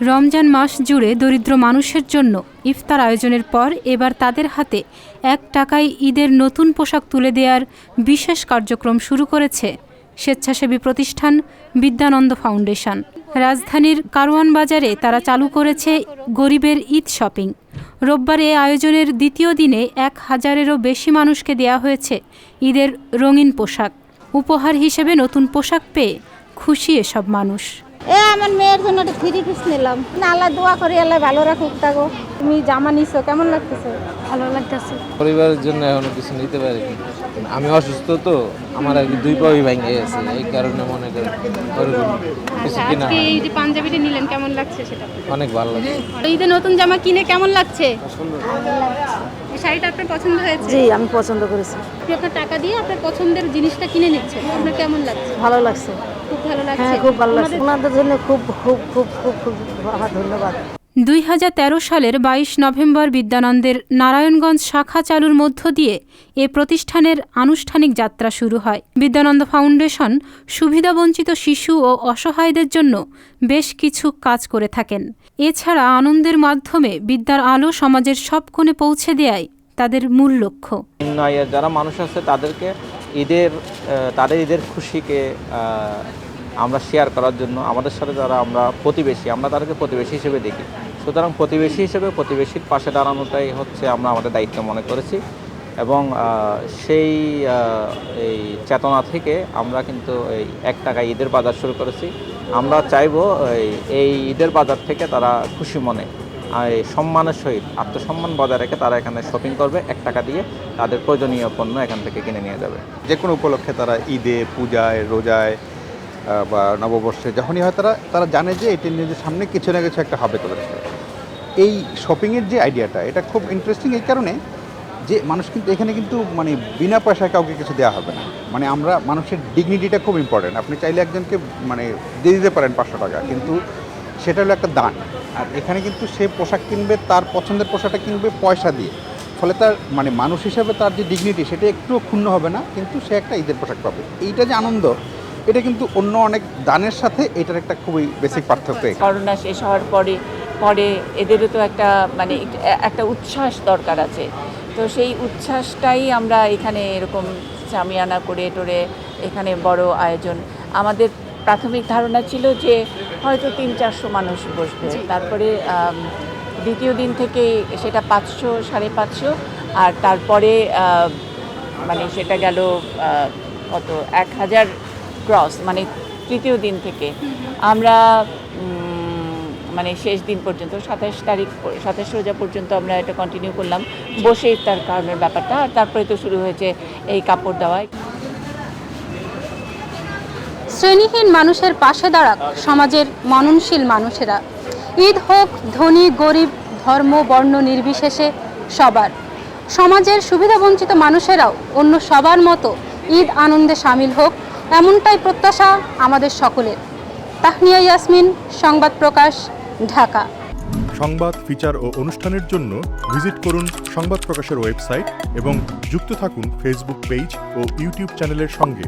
রমজান মাস জুড়ে দরিদ্র মানুষের জন্য ইফতার আয়োজনের পর এবার তাদের হাতে এক টাকায় ঈদের নতুন পোশাক তুলে দেওয়ার বিশেষ কার্যক্রম শুরু করেছে স্বেচ্ছাসেবী প্রতিষ্ঠান বিদ্যানন্দ ফাউন্ডেশন। রাজধানীর কারওয়ান বাজারে তারা চালু করেছে গরিবের ঈদ শপিং। রোববার এ আয়োজনের দ্বিতীয় দিনে এক হাজারেরও বেশি মানুষকে দেয়া হয়েছে ঈদের রঙিন পোশাক। উপহার হিসেবে নতুন পোশাক পেয়ে খুশি এসব মানুষ। এ আমার মেয়ের জন্য একটা থ্রি পিস নিলাম। না আল্লাহ দোয়া করি আল্লাহ ভালো রাখুক তাগো। তুমি জামা নিছো কেমন লাগতেছে? ভালো লাগতেছে। পরিবারের জন্য এখনও কিছু নিতে পারিনি আমি অসুস্থ তো আমার আর কি দুই পাই ভেঙে গেছে এই কারণে মনে কিছু কিনা আজকে এই যে পাঞ্জাবিটা নিলেন কেমন লাগছে সেটা? অনেক ভালো লাগে ঈদে নতুন জামা কিনে কেমন লাগছে? শাড়িটা আপনার পছন্দ হয়েছে? জি আমি পছন্দ করেছি। আপনি আপনার টাকা দিয়ে আপনার পছন্দের জিনিসটা কিনে নিচ্ছেন আপনার কেমন লাগছে? ভালো লাগছে। খুব ভালো লাগছে। হ্যাঁ খুব ভালো লাগছে। ওনাদের জন্য খুব খুব খুব খুব খুব আমার ধন্যবাদ। দুই হাজার তেরো সালের বাইশ নভেম্বর বিদ্যানন্দের নারায়ণগঞ্জ শাখা চালুর মধ্য দিয়ে এ প্রতিষ্ঠানের আনুষ্ঠানিক যাত্রা শুরু হয়। বিদ্যানন্দ ফাউন্ডেশন সুবিধাবঞ্চিত শিশু ও অসহায়দের জন্য বেশ কিছু কাজ করে থাকেন। এছাড়া আনন্দের মাধ্যমে বিদ্যার আলো সমাজের সব কোণে পৌঁছে দেয়াই তাদের মূল লক্ষ্য। যারা মানুষ আছে তাদেরকে ঈদের তাদের ঈদের খুশিকে আমরা শেয়ার করার জন্য আমাদের সাথে যারা আমরা প্রতিবেশী, আমরা তাদেরকে প্রতিবেশী হিসেবে দেখি। সুতরাং প্রতিবেশী হিসেবে প্রতিবেশীর পাশে দাঁড়ানোটাই হচ্ছে আমরা আমাদের দায়িত্ব মনে করেছি। এবং সেই এই চেতনা থেকে আমরা কিন্তু এই এক টাকা ঈদের বাজার শুরু করেছি। আমরা চাইব এই- ঈদের বাজার থেকে তারা খুশি মনে। সম্মানের সহিত, আত্মসম্মান বজায় রেখে তারা এখানে শপিং করবে, এক টাকা দিয়ে তাদের প্রয়োজনীয় পণ্য এখান থেকে কিনে নিয়ে যাবে। যে কোনো উপলক্ষে তারা ঈদে, পূজায়, রোজায় বা নববর্ষে যখনই হয় তারা তারা জানে যে এটি নিজের সামনে কিছু না কিছু একটা হবে তাদের। এই শপিংয়ের যে আইডিয়াটা এটা খুব ইন্টারেস্টিং এই কারণে যে মানুষ কিন্তু এখানে কিন্তু মানে বিনা পয়সায় কাউকে কিছু দেওয়া হবে না। মানে আমরা মানুষের ডিগনিটিটা খুব ইম্পর্টেন্ট আপনি চাইলে একজনকে মানে দিয়ে দিতে পারেন পাঁচশো টাকা, কিন্তু সেটা হলো একটা দান। আর এখানে কিন্তু সে পোশাক কিনবে, তার পছন্দের পোশাকটা কিনবে পয়সা দিয়ে। ফলে তার মানে মানুষ হিসাবে তার যে ডিগনিটি সেটা একটুও ক্ষুণ্ণ হবে না, কিন্তু সে একটা ঈদের পোশাক পাবে। এইটা যে আনন্দ, এটা কিন্তু অন্য অনেক দানের সাথে এটার একটা খুবই বেসিক পার্থক্য। করোনা শেষ হওয়ার পরে পরে এদেরও তো একটা মানে একটা উচ্ছ্বাস দরকার আছে। তো সেই উচ্ছ্বাসটাই আমরা এখানে এরকম চামিয়ানা করে টোরে এখানে বড় আয়োজন। আমাদের প্রাথমিক ধারণা ছিল যে হয়তো তিন চারশো মানুষ বসবে। তারপরে দ্বিতীয় দিন থেকে সেটা পাঁচশো সাড়ে পাঁচশো। আর তারপরে মানে সেটা গেল কত? এক হাজার ক্রস মানে তৃতীয় দিন থেকে। আমরা মানে শেষ দিন পর্যন্ত সাতাশ তারিখ সাতাশ রোজা পর্যন্ত আমরা এটা কন্টিনিউ করলাম। বসে তার কারণের ব্যাপারটা। আর তারপরে তো শুরু হয়েছে এই কাপড় দেওয়া। শ্রেণীহীন মানুষের পাশে দাঁড়াক সমাজের মননশীল মানুষেরা। ঈদ হোক, ধনী, গরিব, ধর্ম, বর্ণ নির্বিশেষে সবার। সমাজের সুবিধাবঞ্চিত মানুষেরাও অন্য সবার মতো ঈদ আনন্দে সামিল হোক, এমনটাই প্রত্যাশা আমাদের সকলের। তাহনিয়া ইয়াসমিন, সংবাদ প্রকাশ, ঢাকা। সংবাদ, ফিচার ও অনুষ্ঠানের জন্য ভিজিট করুন সংবাদ প্রকাশের ওয়েবসাইট এবং যুক্ত থাকুন ফেসবুক পেজ ও ইউটিউব চ্যানেলের সঙ্গে।